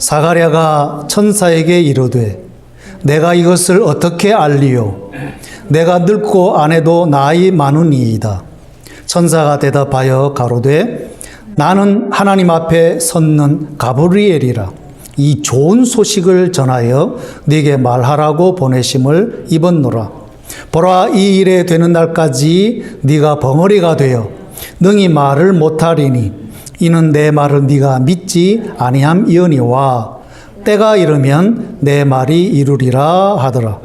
사가랴가 천사에게 이르되 내가 이것을 어떻게 알리요? 내가 늙고 아내도 나이 많으니이다. 천사가 대답하여 가로되 나는 하나님 앞에 섰는 가브리엘이라. 이 좋은 소식을 전하여 네게 말하라고 보내심을 입었노라. 보라 이 일에 되는 날까지 네가 벙어리가 되어 능히 말을 못하리니 이는 내 말을 네가 믿지 아니함이oni와 때가 이르면 내 말이 이루리라 하더라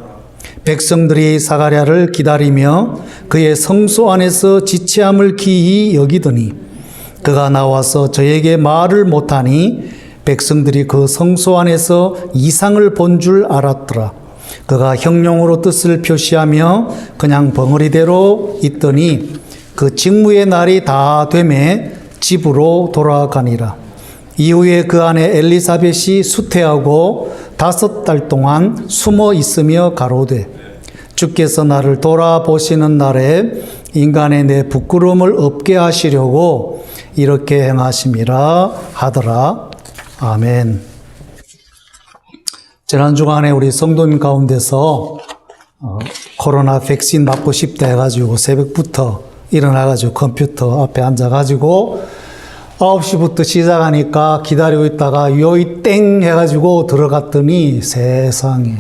백성들이 사가랴를 기다리며 그의 성소 안에서 지체함을 기이 여기더니 그가 나와서 저에게 말을 못하니 백성들이 그 성소 안에서 이상을 본 줄 알았더라. 그가 형용으로 뜻을 표시하며 그냥 벙어리대로 있더니 그 직무의 날이 다 되매 집으로 돌아가니라. 이후에 그 안에 엘리사벳이 수태하고 다섯 달 동안 숨어 있으며 가로되 주께서 나를 돌아보시는 날에 인간의 내 부끄러움을 없게 하시려고 이렇게 행하심이라 하더라. 아멘. 지난 주간에 우리 성도님 가운데서 어, 코로나 백신 맞고 싶다 해가지고 새벽부터 일어나가지고 컴퓨터 앞에 앉아가지고 9시부터 시작하니까 기다리고 있다가 요이 땡 해가지고 들어갔더니 세상에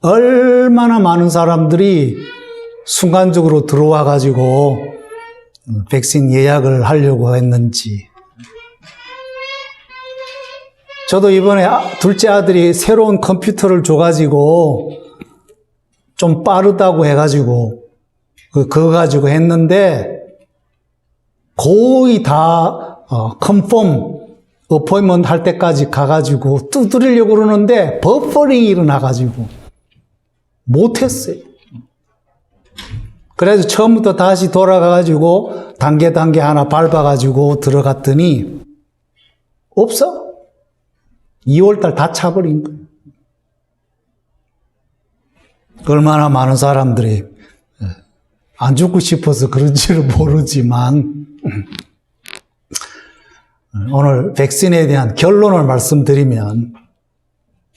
얼마나 많은 사람들이 순간적으로 들어와 가지고 백신 예약을 하려고 했는지. 저도 이번에 아- 둘째 아들이 새로운 컴퓨터를 줘가지고 좀 빠르다고 해가지고 그- 그거 가지고 했는데 거의 다 어, 컨펌 어포인먼트 할 때까지 가가지고 두드리려고 그러는데 버퍼링이 일어나가지고 못했어요. 그래서 처음부터 다시 돌아가가지고 단계 단계 하나 밟아가지고 들어갔더니 없어. 2월달 다 차버린 거예요. 얼마나 많은 사람들이 안 죽고 싶어서 그런지를 모르지만 오늘 백신에 대한 결론을 말씀드리면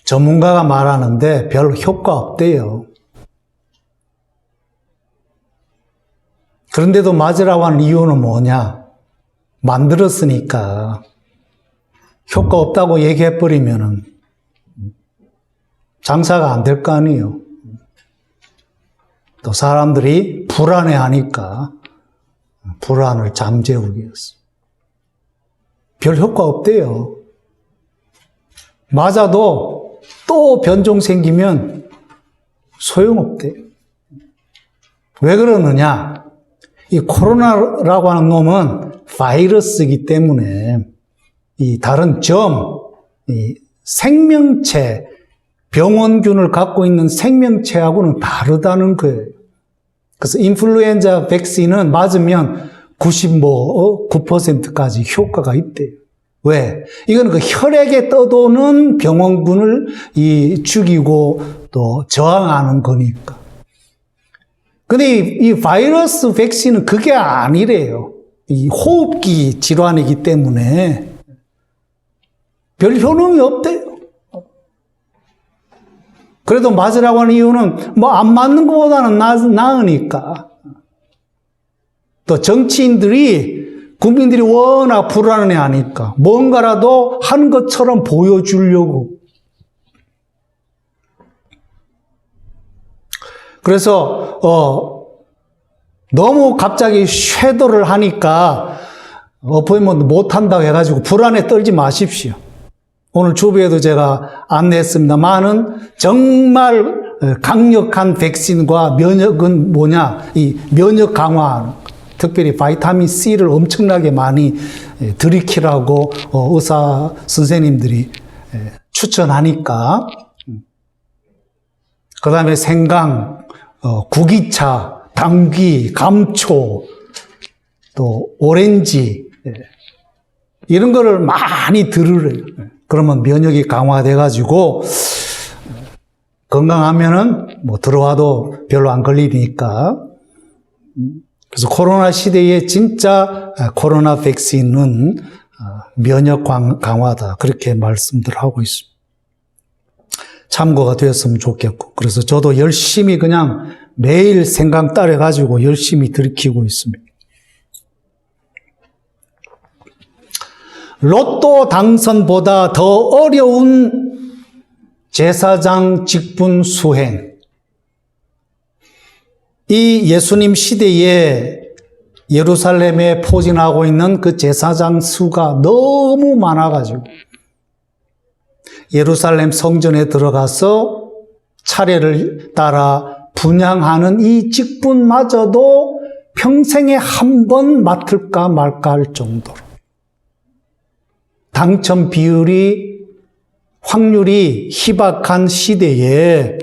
전문가가 말하는데 별 효과 없대요. 그런데도 맞으라고 하는 이유는 뭐냐? 만들었으니까. 효과 없다고 얘기해버리면은 장사가 안 될 거 아니에요. 또 사람들이 불안해 하니까 불안을 잠재우기 위해서. 별 효과 없대요. 맞아도 또 변종 생기면 소용없대요. 왜 그러느냐? 이 코로나라고 하는 놈은 바이러스이기 때문에 이 다른 점, 이 생명체, 병원균을 갖고 있는 생명체하고는 다르다는 거예요. 그래서 인플루엔자 백신은 맞으면 99%까지 효과가 있대요. 왜? 이거는 그 혈액에 떠도는 병원균을 이 죽이고 또 저항하는 거니까. 근데 이, 이 바이러스 백신은 그게 아니래요. 이 호흡기 질환이기 때문에 별 효능이 없대요. 그래도 맞으라고 하는 이유는 뭐 안 맞는 것보다는 나, 나으니까. 또 정치인들이 국민들이 워낙 불안해 하니까 뭔가라도 한 것처럼 보여주려고. 그래서, 어, 너무 갑자기 쇄도를 하니까 어포인먼트 못 한다고 해가지고 불안에 떨지 마십시오. 오늘 주부에도 제가 안내했습니다만은 정말 강력한 백신과 면역은 뭐냐? 이 면역 강화, 특별히 바이타민 C를 엄청나게 많이 들이키라고 어, 의사 선생님들이 추천하니까. 그 다음에 생강, 어, 구기차, 당귀, 감초, 또 오렌지, 이런 거를 많이 들으래요. 그러면 면역이 강화돼가지고 건강하면은 뭐 들어와도 별로 안 걸리니까. 그래서 코로나 시대에 진짜 코로나 백신은 면역 강- 강화다. 그렇게 말씀들 하고 있습니다. 참고가 되었으면 좋겠고. 그래서 저도 열심히 그냥 매일 생각 따라가지고 열심히 들키고 있습니다. 로또 당선보다 더 어려운 제사장 직분 수행. 이 예수님 시대에 예루살렘에 포진하고 있는 그 제사장 수가 너무 많아가지고 예루살렘 성전에 들어가서 차례를 따라 분양하는 이 직분마저도 평생에 한 번 맡을까 말까 할 정도로 당첨 비율이 확률이 희박한 시대에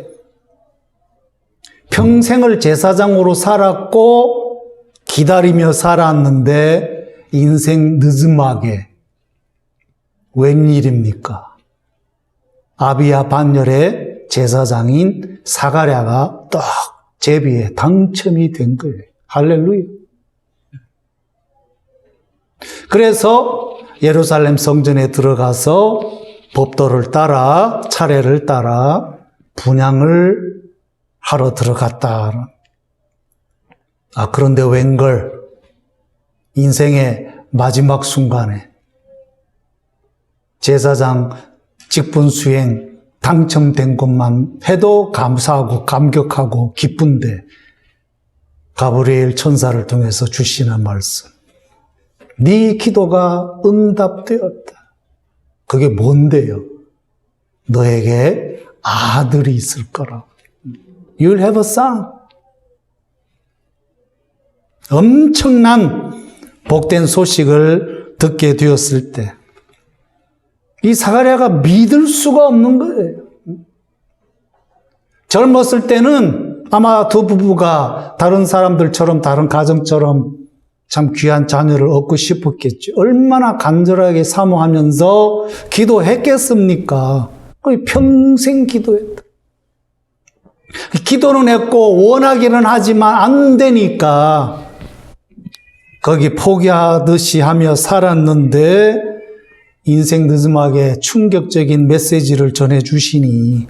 평생을 제사장으로 살았고 기다리며 살았는데 인생 늦음하게 웬일입니까? 아비야 반열의 제사장인 사가랴가 딱 제비에 당첨이 된 거예요. 할렐루야. 그래서 예루살렘 성전에 들어가서 법도를 따라 차례를 따라 분양을 하러 들어갔다. 아, 그런데 웬걸 인생의 마지막 순간에 제사장 직분 수행 당첨된 것만 해도 감사하고 감격하고 기쁜데 가브리엘 천사를 통해서 주시는 말씀. 네 기도가 응답되었다. 그게 뭔데요? 너에게 아들이 있을 거라. You'll have a son. 엄청난 복된 소식을 듣게 되었을 때, 이 사가랴가 믿을 수가 없는 거예요. 젊었을 때는 아마 두 부부가 다른 사람들처럼, 다른 가정처럼 참 귀한 자녀를 얻고 싶었겠지. 얼마나 간절하게 사모하면서 기도했겠습니까? 거의 평생 기도했다. 기도는 했고, 원하기는 하지만 안 되니까, 거기 포기하듯이 하며 살았는데, 인생 늦음하게 충격적인 메시지를 전해 주시니,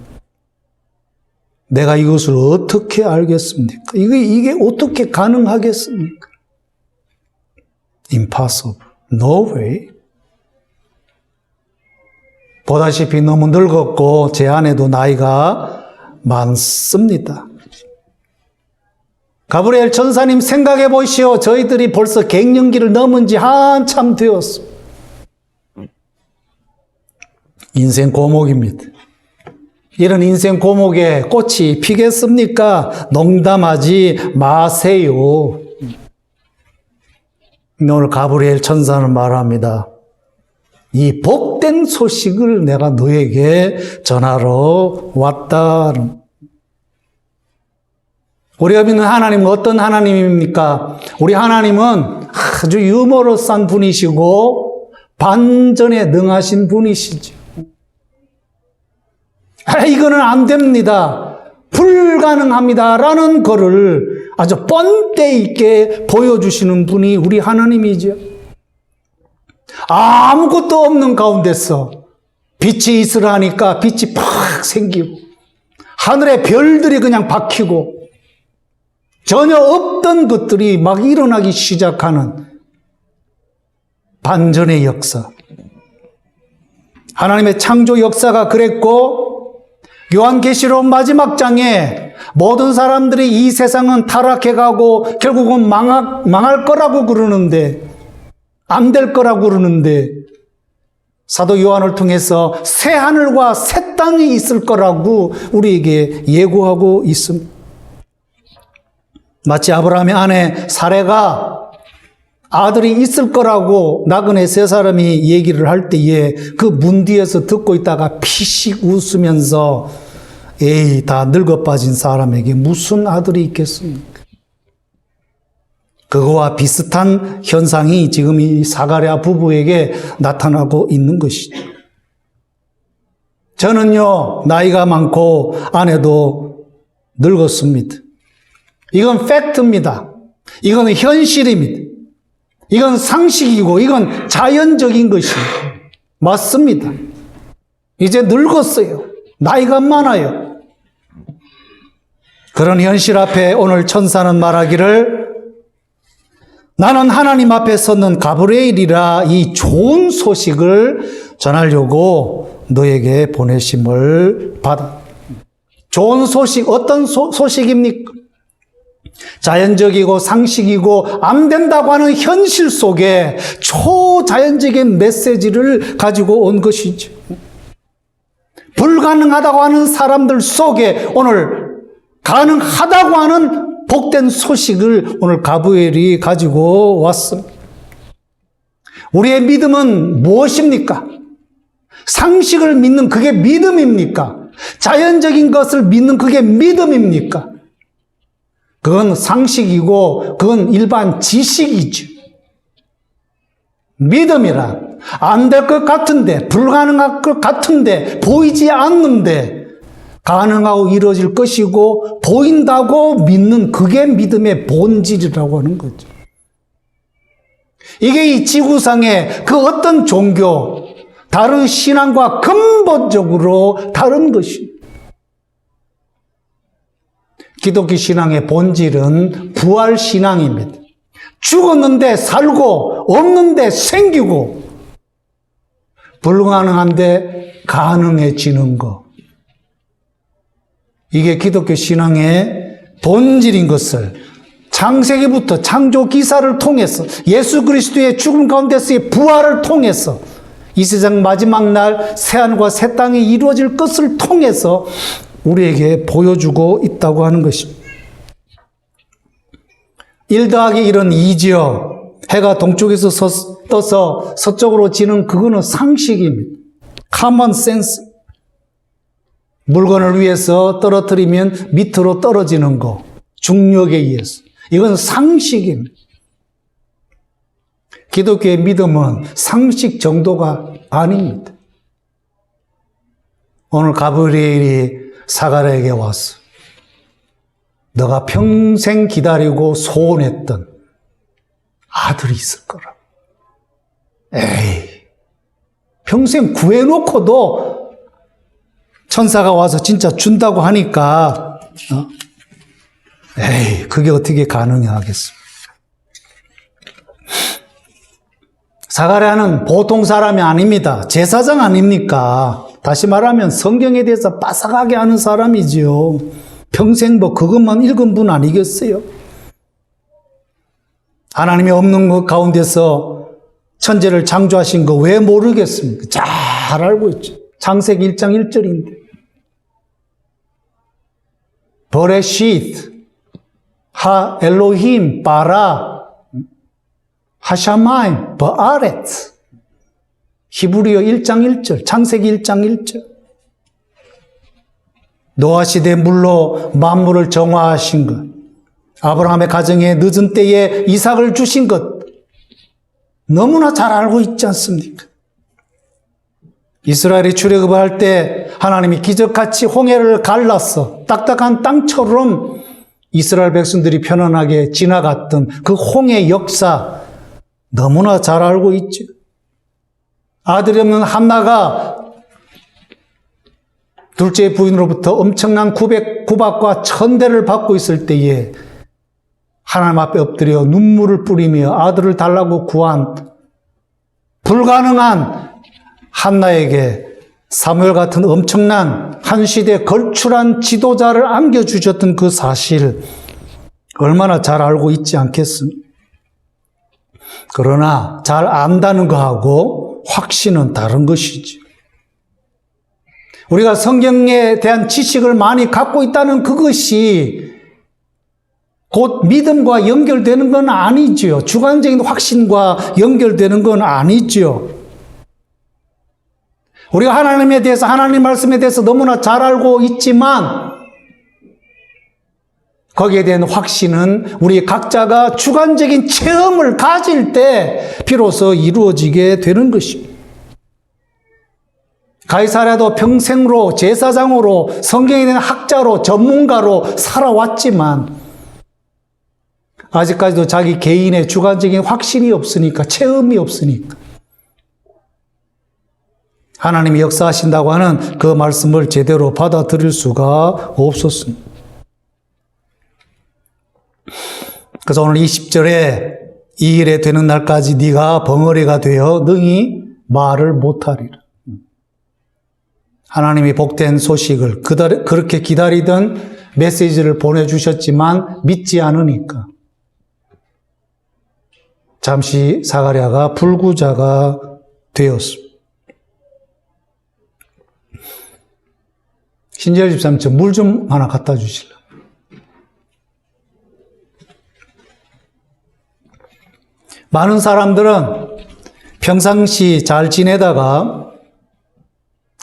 내가 이것을 어떻게 알겠습니까? 이게, 이게 어떻게 가능하겠습니까? Impossible. No way. 보다시피 너무 늙었고, 제 아내도 나이가 많습니다. 가브리엘 천사님 생각해 보시오. 저희들이 벌써 갱년기를 넘은 지 한참 되었어. 인생 고목입니다. 이런 인생 고목에 꽃이 피겠습니까? 농담하지 마세요. 오늘 가브리엘 천사는 말합니다. 이 복된 소식을 내가 너에게 전하러 왔다. 우리가 믿는 하나님은 어떤 하나님입니까? 우리 하나님은 아주 유머러스한 분이시고 반전에 능하신 분이시죠. 아, 이거는 안 됩니다. 불가능합니다. 라는 거를 아주 뻔때 있게 보여주시는 분이 우리 하나님이죠. 아무것도 없는 가운데서 빛이 있으라니까 빛이 팍 생기고 하늘에 별들이 그냥 박히고 전혀 없던 것들이 막 일어나기 시작하는 반전의 역사. 하나님의 창조 역사가 그랬고 요한계시록 마지막 장에 모든 사람들이 이 세상은 타락해가고 결국은 망할, 망할 거라고 그러는데 안 될 거라고 그러는데 사도 요한을 통해서 새 하늘과 새 땅이 있을 거라고 우리에게 예고하고 있습니다. 마치 아브라함의 아내 사례가 아들이 있을 거라고 나그네 세 사람이 얘기를 할 때에 그 문 뒤에서 듣고 있다가 피식 웃으면서 에이 다 늙어 빠진 사람에게 무슨 아들이 있겠습니까? 그거와 비슷한 현상이 지금 이 사가랴 부부에게 나타나고 있는 것이죠. 저는요 나이가 많고 아내도 늙었습니다. 이건 팩트입니다. 이거는 현실입니다. 이건 상식이고 이건 자연적인 것이 맞습니다. 이제 늙었어요. 나이가 많아요. 그런 현실 앞에 오늘 천사는 말하기를 나는 하나님 앞에 섰는 가브리엘이라 이 좋은 소식을 전하려고 너에게 보내심을 받아. 좋은 소식, 어떤 소, 소식입니까? 자연적이고 상식이고 안 된다고 하는 현실 속에 초자연적인 메시지를 가지고 온 것이죠. 불가능하다고 하는 사람들 속에 오늘 가능하다고 하는 복된 소식을 오늘 가브엘이 가지고 왔습니다. 우리의 믿음은 무엇입니까? 상식을 믿는 그게 믿음입니까? 자연적인 것을 믿는 그게 믿음입니까? 그건 상식이고 그건 일반 지식이죠. 믿음이란 안 될 것 같은데 불가능할 것 같은데 보이지 않는데 가능하고 이루어질 것이고 보인다고 믿는 그게 믿음의 본질이라고 하는 거죠. 이게 이 지구상의 그 어떤 종교, 다른 신앙과 근본적으로 다른 것입니다. 기독교 신앙의 본질은 부활 신앙입니다. 죽었는데 살고 없는데 생기고 불가능한데 가능해지는 것. 이게 기독교 신앙의 본질인 것을 창세기부터 창조 기사를 통해서 예수 그리스도의 죽음 가운데서의 부활을 통해서 이 세상 마지막 날 새하늘과 새 땅이 이루어질 것을 통해서 우리에게 보여주고 있다고 하는 것입니다. 1 더하기 1은 2지요. 해가 동쪽에서 서, 떠서 서쪽으로 지는 그거는 상식입니다. common sense. 물건을 위해서 떨어뜨리면 밑으로 떨어지는 거. 중력에 의해서. 이건 상식입니다. 기독교의 믿음은 상식 정도가 아닙니다. 오늘 가브리엘이 사가랴에게 왔어. 너가 평생 기다리고 소원했던 아들이 있을 거라. 에이, 평생 구해놓고도 천사가 와서 진짜 준다고 하니까, 어? 에이, 그게 어떻게 가능하겠습니까? 사가랴는 보통 사람이 아닙니다. 제사장 아닙니까? 다시 말하면 성경에 대해서 빠삭하게 하는 사람이지요. 평생 뭐 그것만 읽은 분 아니겠어요? 하나님이 없는 것 가운데서 천재를 창조하신 거 왜 모르겠습니까? 잘 알고 있죠. 창세기 1장 1절인데. 버레시트, 하 엘로힘, 바라, 하샤마임, 버아렛. 히브리어 1장 1절, 창세기 1장 1절. 노아 시대 물로 만물을 정화하신 것. 아브라함의 가정에 늦은 때에 이삭을 주신 것. 너무나 잘 알고 있지 않습니까? 이스라엘이 출애굽할 때 하나님이 기적같이 홍해를 갈랐어. 딱딱한 땅처럼 이스라엘 백성들이 편안하게 지나갔던 그 홍해 역사 너무나 잘 알고 있죠. 아들이 없는 한나가 둘째 부인으로부터 엄청난 구백, 구박과 천대를 받고 있을 때에 하나님 앞에 엎드려 눈물을 뿌리며 아들을 달라고 구한 불가능한 한나에게 사무엘 같은 엄청난 한 시대 걸출한 지도자를 안겨주셨던 그 사실 얼마나 잘 알고 있지 않겠습니까? 그러나 잘 안다는 거하고 확신은 다른 것이지. 우리가 성경에 대한 지식을 많이 갖고 있다는 그것이 곧 믿음과 연결되는 건 아니지요. 주관적인 확신과 연결되는 건 아니지요. 우리가 하나님에 대해서, 하나님 말씀에 대해서 너무나 잘 알고 있지만, 거기에 대한 확신은 우리 각자가 주관적인 체험을 가질 때 비로소 이루어지게 되는 것입니다. 가이사라도 평생으로 제사장으로 성경에 대한 학자로 전문가로 살아왔지만 아직까지도 자기 개인의 주관적인 확신이 없으니까, 체험이 없으니까. 하나님이 역사하신다고 하는 그 말씀을 제대로 받아들일 수가 없었습니다. 그래서 오늘 20절에 이 일에 되는 날까지 네가 벙어리가 되어 능히 말을 못하리라. 하나님이 복된 소식을 그렇게 기다리던 메시지를 보내주셨지만 믿지 않으니까 잠시 사가랴가 불구자가 되었습니다. 신재열 집사님 저 물 좀 하나 갖다 주실래요? 많은 사람들은 평상시 잘 지내다가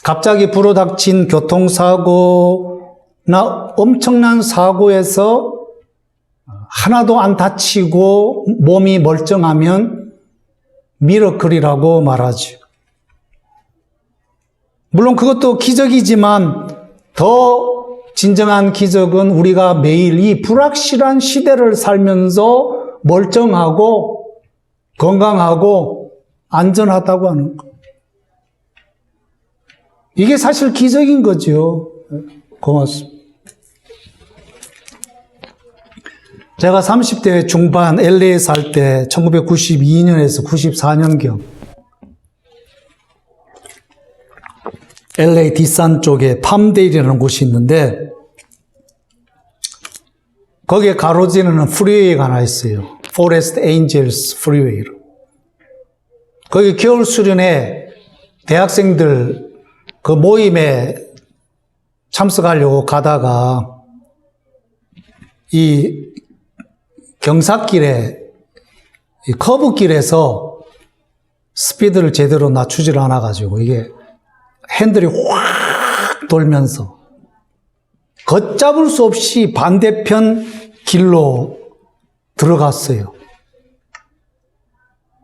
갑자기 불어닥친 교통사고나 엄청난 사고에서 하나도 안 다치고 몸이 멀쩡하면 미러클이라고 말하죠. 물론 그것도 기적이지만 더 진정한 기적은 우리가 매일 이 불확실한 시대를 살면서 멀쩡하고 건강하고 안전하다고 하는 것. 이게 사실 기적인 거죠. 고맙습니다. 제가 30대 중반 LA에 살 때 1992년에서 94년경 LA 뒷산 쪽에 팜데일이라는 곳이 있는데 거기에 가로지르는 프리웨이가 하나 있어요. 포레스트 에인젤스 프리웨이로. 거기 겨울 수련회 대학생들 그 모임에 참석하려고 가다가 이 경사길에 이 커브길에서 스피드를 제대로 낮추질 않아 가지고 이게 핸들이 확 돌면서 걷잡을 수 없이 반대편 길로 들어갔어요.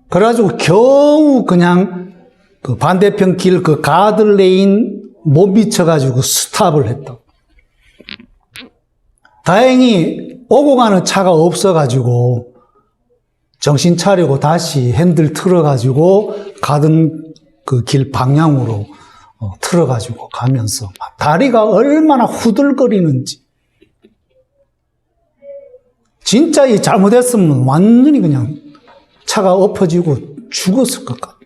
그래가지고 겨우 그냥 그 반대편 길 그 가드레인 못 미쳐가지고 스탑을 했다. 다행히 오고 가는 차가 없어가지고 정신 차리고 다시 핸들 틀어가지고 가던 그 길 방향으로 어, 틀어가지고 가면서 다리가 얼마나 후들거리는지 진짜 이 잘못했으면 완전히 그냥 차가 엎어지고 죽었을 것 같아.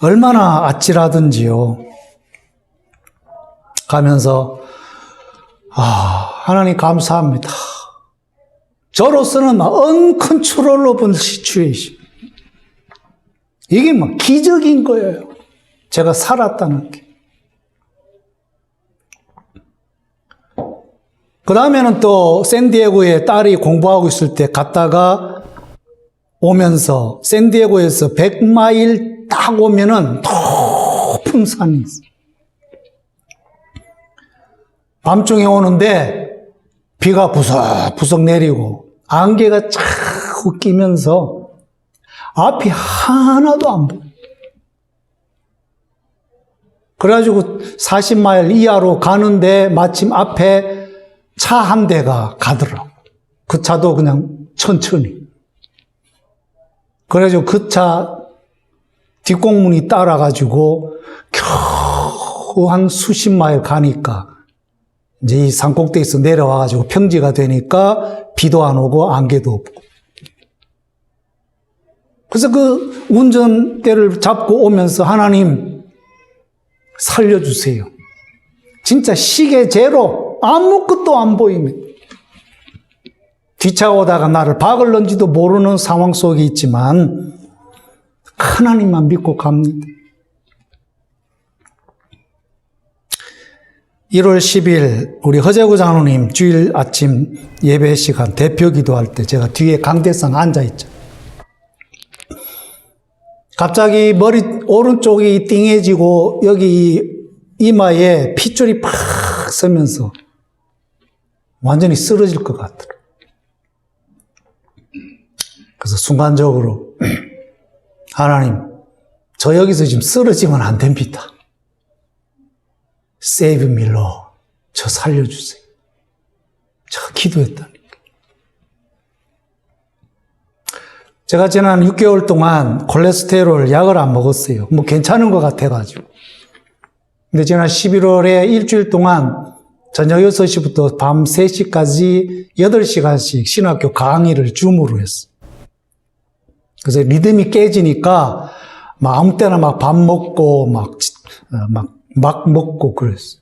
얼마나 아찔하든지요. 가면서 아 하나님 감사합니다. 저로서는 막 언컨트롤러블 시츄에이션. 이게 막 기적인 거예요. 제가 살았다는 게. 그 다음에는 또 샌디에고에 딸이 공부하고 있을 때 갔다가 오면서 샌디에고에서 100마일 딱 오면은 높은 산이 있어. 밤중에 오는데 비가 부석부석 내리고 안개가 자꾸 끼면서 앞이 하나도 안 보여. 그래가지고 40마일 이하로 가는데 마침 앞에 차 한 대가 가더라고. 그 차도 그냥 천천히. 그래가지고 그차 뒷공문이 따라가지고 겨우 한 수십 마일 가니까 이제 이 산꼭대기에서 내려와가지고 평지가 되니까 비도 안 오고 안개도 없고. 그래서 그 운전대를 잡고 오면서 하나님 살려주세요. 진짜 시계 제로 아무것도 안 보입니다. 뒤차 오다가 나를 박을는지도 모르는 상황 속에 있지만 하나님만 믿고 갑니다. 1월 10일 우리 허재구 장로님 주일 아침 예배 시간 대표 기도할 때 제가 뒤에 강대상 앉아 있죠. 갑자기 머리 오른쪽이 띵해지고 여기 이마에 핏줄이 팍 서면서 완전히 쓰러질 것 같더라. 그래서 순간적으로 하나님, 저 여기서 지금 쓰러지면 안 됩니다. Me, Lord. 저 살려주세요. 저 기도했다니까. 제가 지난 6개월 동안 콜레스테롤 약을 안 먹었어요. 뭐 괜찮은 것 같아가지고. 근데 지난 11월에 일주일 동안 저녁 6시부터 밤 3시까지 8시간씩 신학교 강의를 줌으로 했어. 그래서 리듬이 깨지니까 막 아무 때나 막 밥 먹고 막, 어, 막, 막 먹고 그랬어.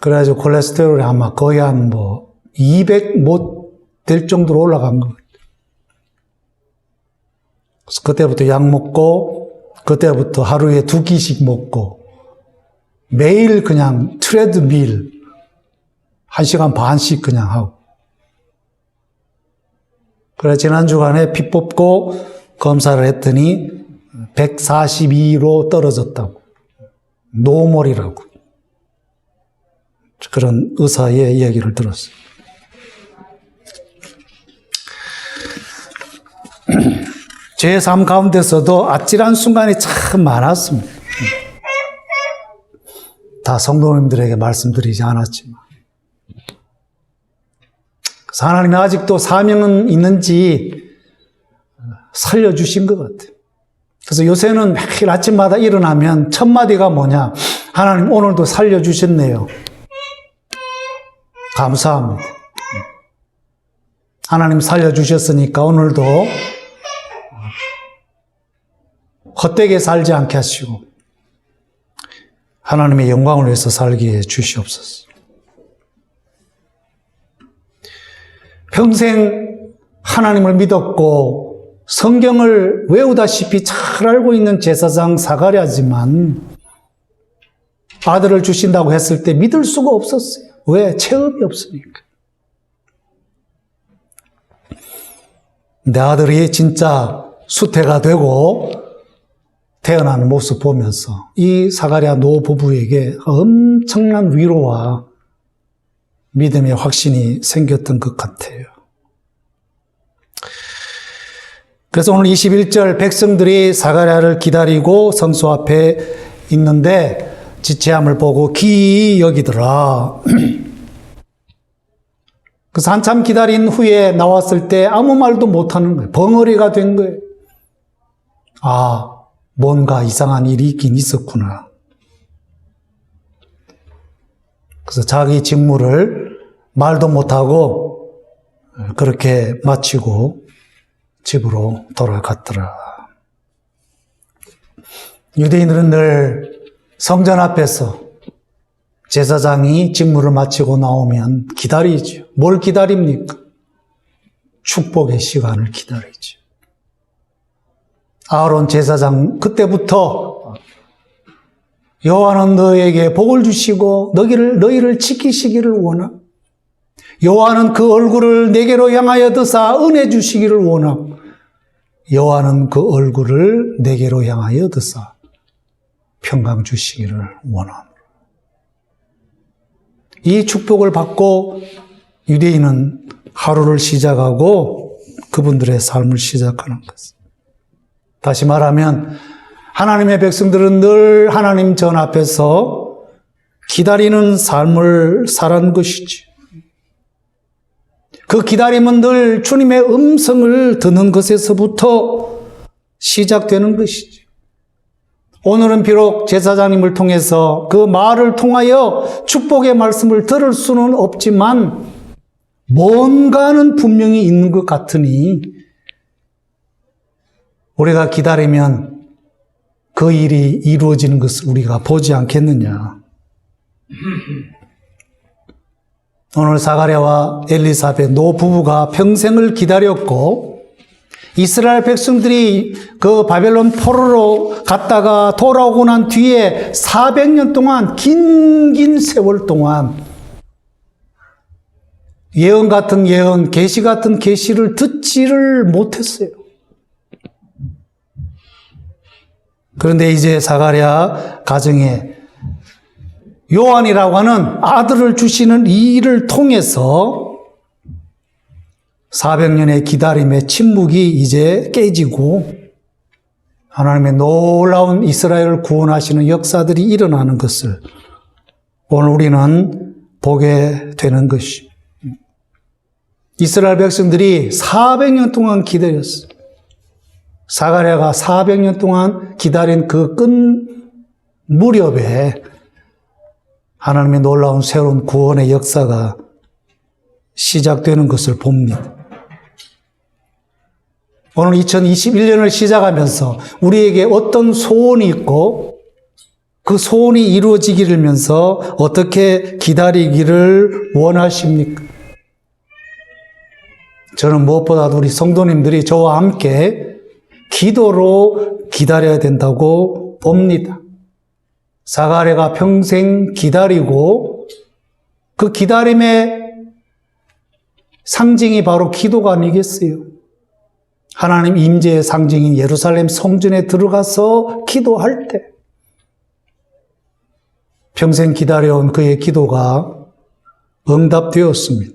그래가지고 콜레스테롤이 아마 거의 한 뭐, 200 못 될 정도로 올라간 것 같아요. 그래서 그때부터 약 먹고, 그때부터 하루에 두 끼씩 먹고, 매일 그냥 트레드밀, 한 시간 반씩 그냥 하고. 그래, 지난 주간에 피 뽑고 검사를 했더니 142로 떨어졌다고. 노멀이라고. 그런 의사의 이야기를 들었어요. 제 삶 가운데서도 아찔한 순간이 참 많았습니다. 다 성도님들에게 말씀드리지 않았지만. 그래서 하나님이 아직도 사명은 있는지 살려주신 것 같아요. 그래서 요새는 매일 아침마다 일어나면 첫 마디가 뭐냐? 하나님 오늘도 살려주셨네요. 감사합니다. 하나님 살려주셨으니까 오늘도 헛되게 살지 않게 하시고 하나님의 영광을 위해서 살게 해 주시옵소서. 평생 하나님을 믿었고 성경을 외우다시피 잘 알고 있는 제사장 사가랴지만 아들을 주신다고 했을 때 믿을 수가 없었어요. 왜? 체험이 없으니까. 내 아들이 진짜 수태가 되고 태어나는 모습 보면서 이 사가랴 노 부부에게 엄청난 위로와 믿음의 확신이 생겼던 것 같아요. 그래서 오늘 21절 백성들이 사가랴를 기다리고 성소 앞에 있는데 지체함을 보고 기이 여기더라. 그래서 한참 기다린 후에 나왔을 때 아무 말도 못하는 거예요. 벙어리가 된 거예요. 아, 뭔가 이상한 일이 있긴 있었구나. 그래서 자기 직무를 말도 못하고 그렇게 마치고 집으로 돌아갔더라. 유대인들은 늘 성전 앞에서 제사장이 직무를 마치고 나오면 기다리죠. 뭘 기다립니까? 축복의 시간을 기다리죠. 아론 제사장 그때부터 여호와는 너에게 복을 주시고 너희를 너희를 지키시기를 원하. 여호와는 그 얼굴을 내게로 향하여 드사 은혜 주시기를 원하. 여호와는 그 얼굴을 내게로 향하여 드사 평강 주시기를 원합니다. 이 축복을 받고 유대인은 하루를 시작하고 그분들의 삶을 시작하는 것입니다. 다시 말하면 하나님의 백성들은 늘 하나님 전 앞에서 기다리는 삶을 살한 것이지. 그 기다림은 늘 주님의 음성을 듣는 것에서부터 시작되는 것이지. 오늘은 비록 제사장님을 통해서 그 말을 통하여 축복의 말씀을 들을 수는 없지만 뭔가는 분명히 있는 것 같으니 우리가 기다리면 그 일이 이루어지는 것을 우리가 보지 않겠느냐. 오늘 사가랴와 엘리사벳 노 부부가 평생을 기다렸고 이스라엘 백성들이 그 바벨론 포로로 갔다가 돌아오고 난 뒤에 400년 동안 긴긴 세월 동안 예언 같은 예언, 계시 같은 계시를 듣지를 못했어요. 그런데 이제 사가랴 가정에 요한이라고 하는 아들을 주시는 이 일을 통해서 400년의 기다림의 침묵이 이제 깨지고 하나님의 놀라운 이스라엘을 구원하시는 역사들이 일어나는 것을 오늘 우리는 보게 되는 것이. 이스라엘 백성들이 400년 동안 기다렸어. 사가랴가 400년 동안 기다린 그 끈 무렵에 하나님의 놀라운 새로운 구원의 역사가 시작되는 것을 봅니다. 오늘 2021년을 시작하면서 우리에게 어떤 소원이 있고 그 소원이 이루어지기를 면서 어떻게 기다리기를 원하십니까? 저는 무엇보다도 우리 성도님들이 저와 함께 기도로 기다려야 된다고 봅니다. 사가랴가 평생 기다리고 그 기다림의 상징이 바로 기도가 아니겠어요? 하나님 임재의 상징인 예루살렘 성전에 들어가서 기도할 때 평생 기다려온 그의 기도가 응답되었습니다.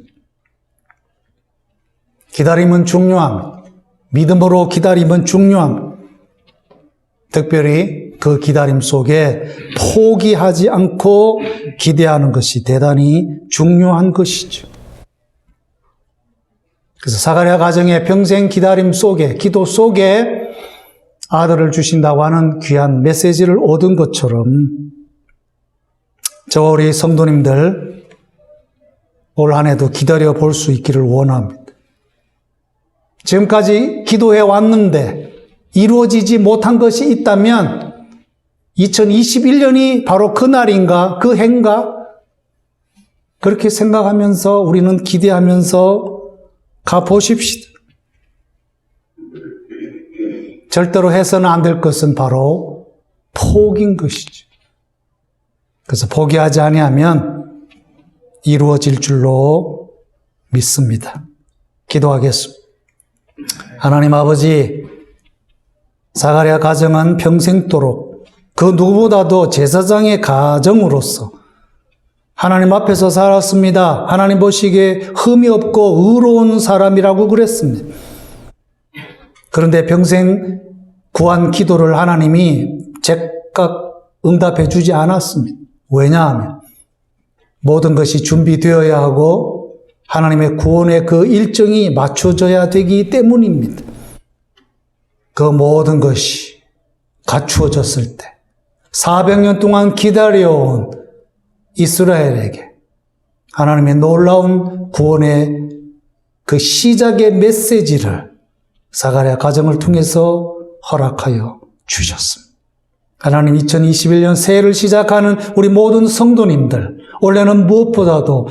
기다림은 중요합니다. 믿음으로 기다림은 중요합니다. 특별히 그 기다림 속에 포기하지 않고 기대하는 것이 대단히 중요한 것이죠. 그래서 사가랴 가정의 평생 기다림 속에 기도 속에 아들을 주신다고 하는 귀한 메시지를 얻은 것처럼 저 우리 성도님들 올 한 해도 기다려 볼 수 있기를 원합니다. 지금까지 기도해 왔는데 이루어지지 못한 것이 있다면 2021년이 바로 그날인가 그 해인가 그렇게 생각하면서 우리는 기대하면서 가 보십시다. 절대로 해서는 안 될 것은 바로 포기인 것이죠. 그래서 포기하지 아니하면 이루어질 줄로 믿습니다. 기도하겠습니다. 하나님 아버지, 사가랴 가정은 평생도록 그 누구보다도 제사장의 가정으로서 하나님 앞에서 살았습니다. 하나님 보시기에 흠이 없고 의로운 사람이라고 그랬습니다. 그런데 평생 구한 기도를 하나님이 즉각 응답해 주지 않았습니다. 왜냐하면 모든 것이 준비되어야 하고 하나님의 구원의 그 일정이 맞춰져야 되기 때문입니다. 그 모든 것이 갖추어졌을 때 400년 동안 기다려온 이스라엘에게 하나님의 놀라운 구원의 그 시작의 메시지를 사가랴 가정을 통해서 허락하여 주셨습니다. 하나님 2021년 새해를 시작하는 우리 모든 성도님들 올해는 무엇보다도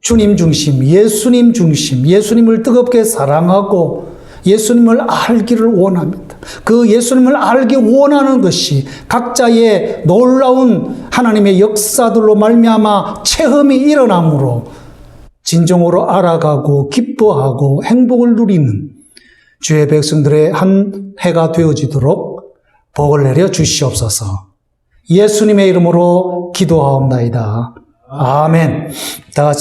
주님 중심, 예수님 중심, 예수님을 뜨겁게 사랑하고 예수님을 알기를 원합니다. 그 예수님을 알기 원하는 것이 각자의 놀라운 하나님의 역사들로 말미암아 체험이 일어나므로 진정으로 알아가고 기뻐하고 행복을 누리는 주의 백성들의 한 해가 되어지도록 복을 내려 주시옵소서. 예수님의 이름으로 기도하옵나이다. 아멘. 다 같이